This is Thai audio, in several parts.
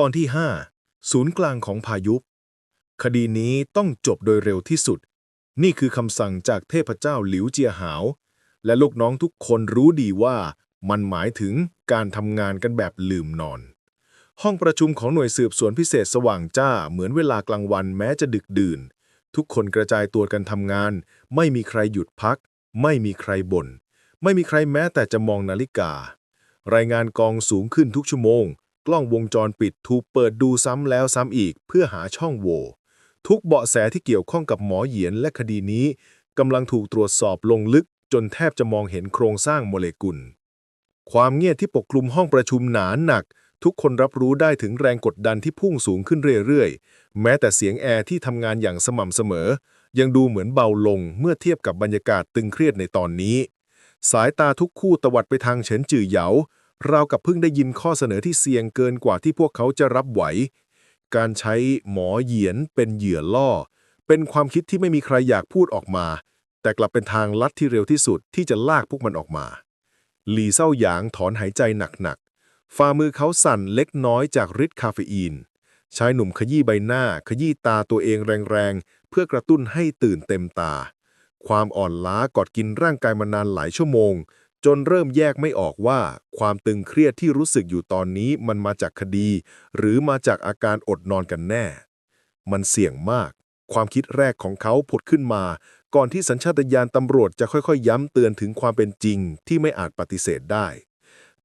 ตอนที่ 5 ศูนย์กลางของพายุ คดีนี้ต้องจบโดยเร็วที่สุด นี่คือคำสั่งจากเทพเจ้าหลิวเจียหาว และลูกน้องทุกคนรู้ดีว่ามันหมายถึงการทำงานกันแบบลืมนอน ห้องประชุมของหน่วยสืบสวนพิเศษสว่างจ้าเหมือนเวลากลางวันแม้จะดึกดื่น ทุกคนกระจายตัวกันทำงาน ไม่มีใครหยุดพัก ไม่มีใครบน่นไม่มีใครแม้แต่จะมองนาฬิกา รายงานกองสูงขึ้นทุกชั่วโมง กล้องวงจรปิดถูกเปิดดูซ้ำแล้วซ้ำอีกเพื่อหาช่องโหว่ทุกเบาะแสที่เกี่ยวข้องกับหมอเหยียนและคดีนี้กำลังถูกตรวจสอบลงลึกจนแทบจะมองเห็นโครงสร้างโมเลกุล ความเงียบที่ปกคลุมห้องประชุมหนาหนัก ทุกคนรับรู้ได้ถึงแรงกดดันที่พุ่งสูงขึ้นเรื่อยๆ แม้แต่เสียงแอร์ที่ทำงานอย่างสม่ำเสมอ ยังดูเหมือนเบาลงเมื่อเทียบกับบรรยากาศตึงเครียดในตอนนี้ สายตาทุกคู่ตวัดไปทางเฉินจื่อเหยา ราวกับเพิ่งได้ยินข้อเสนอที่เสี่ยงเกินกว่าที่พวกเขาจะรับไหว การใช้หมอเหยียนเป็นเหยื่อล่อ เป็นความคิดที่ไม่มีใครอยากพูดออกมา แต่กลับเป็นทางลัดที่เร็วที่สุดที่จะลากพวกมันออกมา หลี่เศร้าหยางถอนหายใจหนักๆฝ่ามือเขาสั่นเล็กน้อยจากฤทธิ์คาเฟอีนชายหนุ่มขยี้ใบหน้า ขยี้ตาตัวเองแรงๆ เพื่อกระตุ้นให้ตื่นเต็มตา ความอ่อนล้ากอดกินร่างกายมานานหลายชั่วโมง จนเริ่มแยกไม่ออกว่า ความตึงเครียดที่รู้สึกอยู่ตอนนี้มันมาจากคดี หรือมาจากอาการอดนอนกันแน่ มันเสี่ยงมาก ความคิดแรกของเขาผุดขึ้นมา ก่อนที่สัญชาตญาณตำรวจจะค่อยๆ ย้ำเตือนถึงความเป็นจริงที่ไม่อาจปฏิเสธได้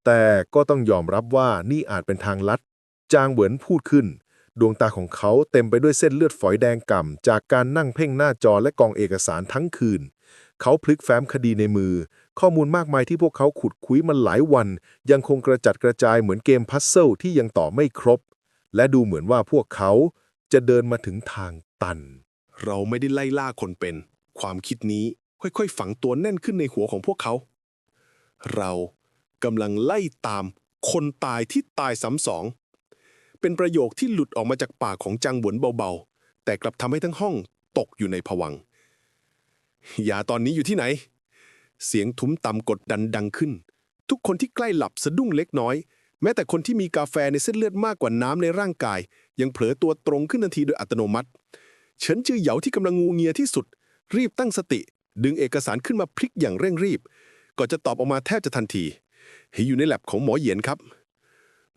แต่ก็ต้องยอมรับว่านี่อาจเป็นทางลัด จางเหวินพูดขึ้น ดวงตาของเขาเต็มไปด้วยเส้นเลือดฝอยแดงก่ำจากการนั่งเพ่งหน้าจอและกองเอกสารทั้งคืน เขาพลิกแฟ้มคดีในมือ ข้อมูลมากมายที่พวกเขาขุดคุยมันหลายวัน ยังคงกระจัดกระจายเหมือนเกมพัซเซิลที่ยังต่อไม่ครบ และดูเหมือนว่าพวกเขาจะเดินมาถึงทางตัน เราไม่ได้ไล่ล่าคนเป็น ความคิดนี้ค่อยๆ ฝังตัวแน่นขึ้นในหัวของพวกเขา เรากำลังไล่ตามคนตายที่ตายซ้ำสอง เป็นประโยคที่หลุดออกมาจากปากของจังหวนเบาๆ แต่กลับทำให้ทั้งห้องตกอยู่ในผวัง ยาตอนนี้อยู่ที่ไหน เสียงทุ้มต่ำกดดันดังขึ้น ทุกคนที่ใกล้หลับสะดุ้งเล็กน้อย แม้แต่คนที่มีกาแฟในเส้นเลือดมากกว่าน้ำในร่างกาย ยังเผลอตัวตรงขึ้นทันทีโดยอัตโนมัติ เฉินจือเหยาที่กำลังงูเงียที่สุด รีบตั้งสติ ดึงเอกสารขึ้นมาพลิกอย่างเร่งรีบ ก่อนจะตอบออกมาแทบจะทันทีเห็นอยู่ในแลบของหมอเหยียนครับ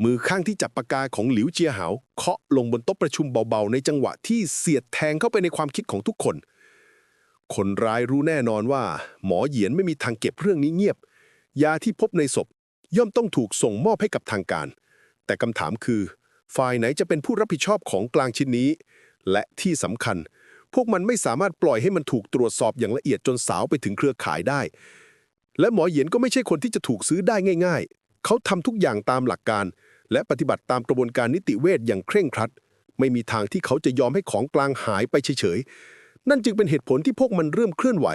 มือข้างที่จับปากกาของหลิวเจียหาวเคาะลงบนโต๊ะประชุมเบาๆ ในจังหวะที่เสียดแทงเข้าไปในความคิดของทุกคน คนร้ายรู้แน่นอนว่า หมอเหยียนไม่มีทางเก็บเรื่องนี้เงียบ ยาที่พบในศพ ย่อมต้องถูกส่งมอบให้กับทางการ แต่คำถามคือ ฝ่ายไหนจะเป็นผู้รับผิดชอบของกลางชิ้นนี้ และที่สำคัญ พวกมันไม่สามารถปล่อยให้มันถูกตรวจสอบอย่างละเอียดจนสาวไปถึงเครือข่ายได้ และหมอเหยียนก็ไม่ใช่คนที่จะถูกซื้อได้ง่าย ๆ เขาทำทุกอย่างตามหลักการ และปฏิบัติตามกระบวนการนิติเวชอย่างเคร่งครัด ไม่มีทางที่เขาจะยอมให้ของกลางหายไปเฉยๆ นั่นจึงเป็นเหตุผลที่พวกมันเริ่มเคลื่อนไหว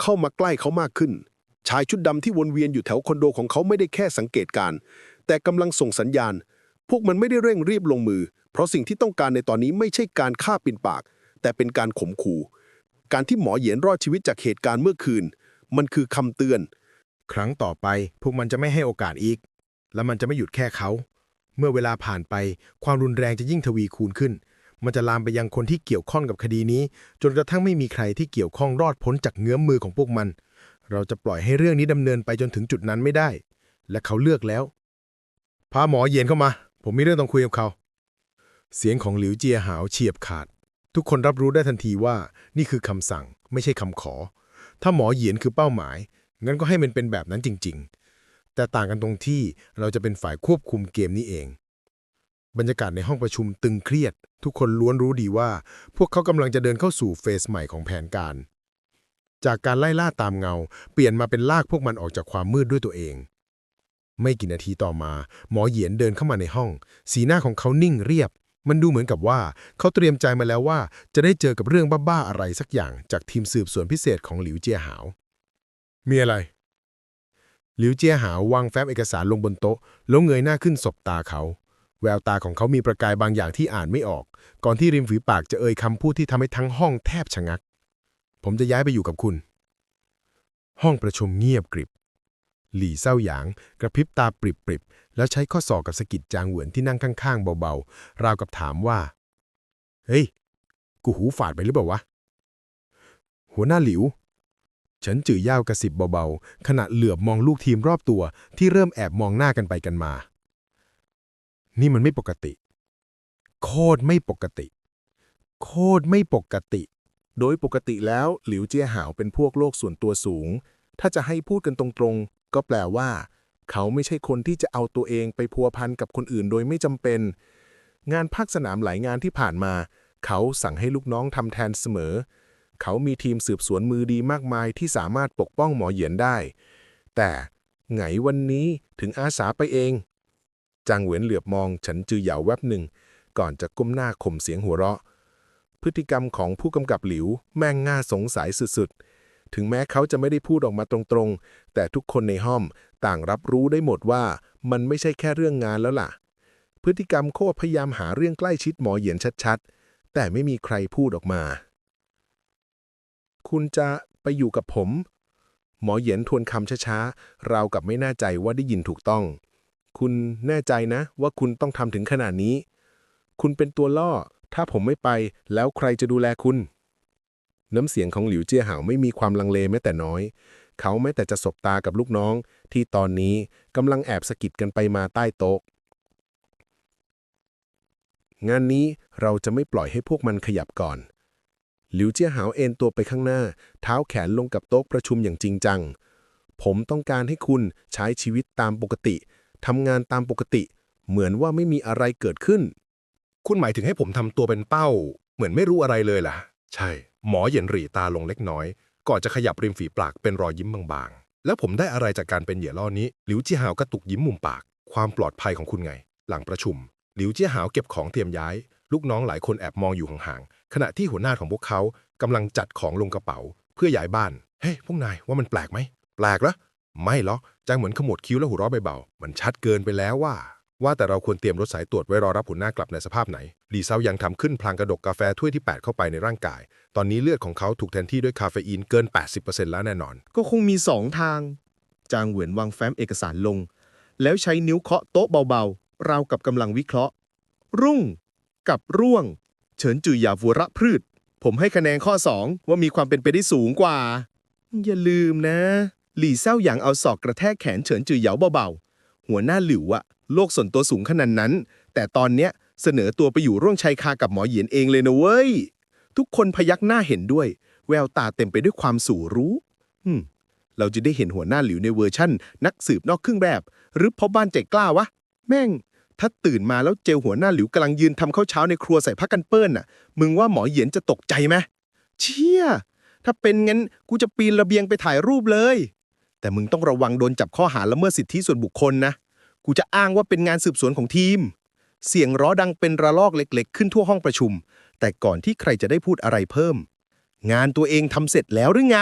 เข้ามาใกล้เขามากขึ้น ชายชุดดำที่วนเวียนอยู่แถวคอนโดของเขาไม่ได้แค่สังเกตการ แต่กำลังส่งสัญญาณ พวกมันไม่ได้เร่งรีบลงมือ เพราะสิ่งที่ต้องการในตอนนี้ไม่ใช่การฆ่าปินปาก แต่เป็นการข่มขู่ การที่หมอเหยียนรอดชีวิตจากเหตุการณ์เมื่อคืน มันคือคำเตือน ครั้งต่อไปพวกมันจะไม่ให้โอกาสอีก และมันจะไม่หยุดแค่เขา เมื่อเวลาผ่านไปความรุนแรงจะยิ่งทวีคูณขึ้น มันจะลามไปยังคนที่เกี่ยวข้องกับคดีนี้ จนกระทั่งไม่มีใครที่เกี่ยวข้องรอดพ้นจากเงื้อมมือของพวกมัน เราจะปล่อยให้เรื่องนี้ดำเนินไปจนถึงจุดนั้นไม่ได้ และเขาเลือกแล้วพาหมอเย็นเข้ามา ผมมีเรื่องต้องคุยกับเขา เสียงของหลิวเจียหาวเฉียบขาด ทุกคนรับรู้ได้ทันทีว่า นี่คือคำสั่งไม่ใช่คำขอ ถ้าหมอเหยียนคือเป้าหมาย งั้นก็ให้มันเป็นแบบนั้นจริง ๆ แต่ต่างกันตรงที่เราจะเป็นฝ่ายควบคุมเกมนี้เอง บรรยากาศในห้องประชุมตึงเครียด ทุกคนล้วนรู้ดีว่า พวกเขากำลังจะเดินเข้าสู่เฟสใหม่ของแผนการ จากการไล่ล่าตามเงา เปลี่ยนมาเป็นลากพวกมันออกจากความมืดด้วยตัวเอง ไม่กี่นาทีต่อมา หมอเหยียนเดินเข้ามาในห้อง สีหน้าของเขานิ่งเรียบ มันดูเหมือนกับว่า เขาเตรียมใจมาแล้วว่า จะได้เจอกับเรื่องบ้าๆอะไรสักอย่างจากทีมสืบสวนพิเศษของหลิวเจียหาว มีอะไรหลิวเจียหาววางแฟ้มเอกสารลงบนโต๊ะแล้วเงยหน้าขึ้นสบตาเขา แววตาของเขามีประกายบางอย่างที่อ่านไม่ออก ก่อนที่ริมฝีปากจะเอ่ยคำพูดที่ทำให้ทั้งห้องแทบชะงัก ผมจะย้ายไปอยู่กับคุณ ห้องประชุมเงียบกริบ หลี่เศร้าหยาง กระพริบตาปริบๆ แล้วใช้ข้อศอกกับสะกิดจางเหวินที่นั่งข้างๆ เบาๆ ราวกับถามว่า เฮ้ย กูหูฝาดไปหรือเปล่าวะ หัวหน้าหลิวฉันจื่อย่าวกระสิบเบาๆ ขณะเหลือบมองลูกทีมรอบตัวที่เริ่มแอบมองหน้ากันไปกันมา นี่มันไม่ปกติ โคตรไม่ปกติ โคตรไม่ปกติ โดยปกติแล้วหลิวเจียหาวเป็นพวกโลกส่วนตัวสูง ถ้าจะให้พูดกันตรงๆ ก็แปลว่า เขาไม่ใช่คนที่จะเอาตัวเองไปพัวพันกับคนอื่นโดยไม่จำเป็น งานภาคสนามหลายงานที่ผ่านมา เขาสั่งให้ลูกน้องทำแทนเสมอ เขามีทีมสืบสวนมือดีมากมายที่สามารถปกป้องหมอเหยียนได้ แต่ไงวันนี้ถึงอาสาไปเอง จางเหวียนเหลือบมองฉันจือเหยาแวบหนึ่ง ก่อนจะก้มหน้าข่มเสียงหัวเราะ พฤติกรรมของผู้กำกับหลิว แม่งง่าสงสัยสุดๆ ถึงแม้เขาจะไม่ได้พูดออกมาตรงๆ แต่ทุกคนในห้องต่างรับรู้ได้หมดว่ามันไม่ใช่แค่เรื่องงานแล้วล่ะ พฤติกรรมโคพยายามหาเรื่องใกล้ชิดหมอเหยียนชัดๆ แต่ไม่มีใครพูดออกมา คุณจะไปอยู่กับผม หมอเหยียนทวนคำช้าๆราวกับไม่แน่ใจว่าได้ยินถูกต้อง คุณแน่ใจนะ ว่าคุณต้องทำถึงขนาดนี้ คุณเป็นตัวล่อ ถ้าผมไม่ไป แล้วใครจะดูแลคุณ น้ำเสียงของหลิวเจี้ยหาวไม่มีความลังเลแม้แต่น้อย เขาแม้แต่จะสบตากับลูกน้อง ที่ตอนนี้กำลังแอบสะกิดกันไปมาใต้โต๊ะ งานนี้เราจะไม่ปล่อยให้พวกมันขยับก่อนหลิวเจี้ยหาวเอนตัวไปข้างหน้า เท้าแขนลงกับโต๊ะประชุมอย่างจริงจัง ผมต้องการให้คุณใช้ชีวิตตามปกติ ทำงานตามปกติ เหมือนว่าไม่มีอะไรเกิดขึ้น คุณหมายถึงให้ผมทำตัวเป็นเป้า เหมือนไม่รู้อะไรเลยล่ะ ใช่ หมอเหย็นหรี่ตาลงเล็กน้อย ก่อนจะขยับริมฝีปากเป็นรอยยิ้มบางๆ แล้วผมได้อะไรจากการเป็นเหยื่อล่อนี้ หลิวเจี้ยหาวกระตุกยิ้มมุมปาก ความปลอดภัยของคุณไง หลังประชุม หลิวเจี้ยหาวเก็บของเตรียมย้าย ลูกน้องหลายคนแอบมองอยู่ห่างๆ ขณะที่หัวหน้าของพวกเขากำลังจัดของลงกระเป๋า เพื่อย้ายบ้าน เฮ้ยพวกนายว่ามันแปลกไหม แปลกเหรอ ไม่หรอก จางเหมือนขมวดคิ้วแล้วหัวเราะเบาๆมันชัดเกินไปแล้วว่า ว่าแต่เราควรเตรียมรถสายตรวจไว้รอรับหัวหน้ากลับในสภาพไหนลีเซายังทำขึ้นพลางกระดกกาแฟถ้วยที่ 8 เข้าไปในร่างกาย ตอนนี้เลือดของเขาถูกแทนที่ด้วยคาเฟอีนเกิน 80%แล้วแน่นอน ก็คงมีสองทาง จางเหวินวางแฟ้มเอกสารลง แล้วใช้นิ้วเคาะโต๊ะเบาๆราวกับกำลังวิเคราะห์ รุ่ง กับร่วง เฉินจือหยาฟัวระพืช ผมให้คะแนนข้อ 2 ว่ามีความเป็นไปได้สูงกว่า อย่าลืมนะ หลี่เซ้าหยางเอาศอกกระแทกแขนเฉินจือเหยาเบาๆ หัวหน้าหลิวอะโลกส่วนตัวสูงขนาดนั้น แต่ตอนเนี้ยเสนอตัวไปอยู่ร่วมชายคากับหมอเหยียนเองเลยนะเว้ย ทุกคนพยักหน้าเห็นด้วย แววตาเต็มไปด้วยความสู่รู้อืมเราจะได้เห็นหัวหน้าหลิวในเวอร์ชั่น นักสืบนอกเครื่องแบบ หรือพ่อบ้านใจกล้าวะ แม่ง ถ้าตื่นมาแล้วเจอหัวหน้าหลิวกำลังยืนทำข้าวเช้าในครัวใส่ผ้ากันเปื้อนน่ะ มึงว่าหมอเหยียนจะตกใจไหมเชี่ยถ้าเป็นงั้นกูจะปีนระเบียงไปถ่ายรูปเลย แต่มึงต้องระวังโดนจับข้อหาละเมิดสิทธิส่วนบุคคลนะ กูจะอ้างว่าเป็นงานสืบสวนของทีม เสียงร้อดังเป็นระลอกเล็กๆ ขึ้นทั่วห้องประชุม แต่ก่อนที่ใครจะได้พูดอะไรเพิ่ม งานตัวเองทำเสร็จแล้วหรือไง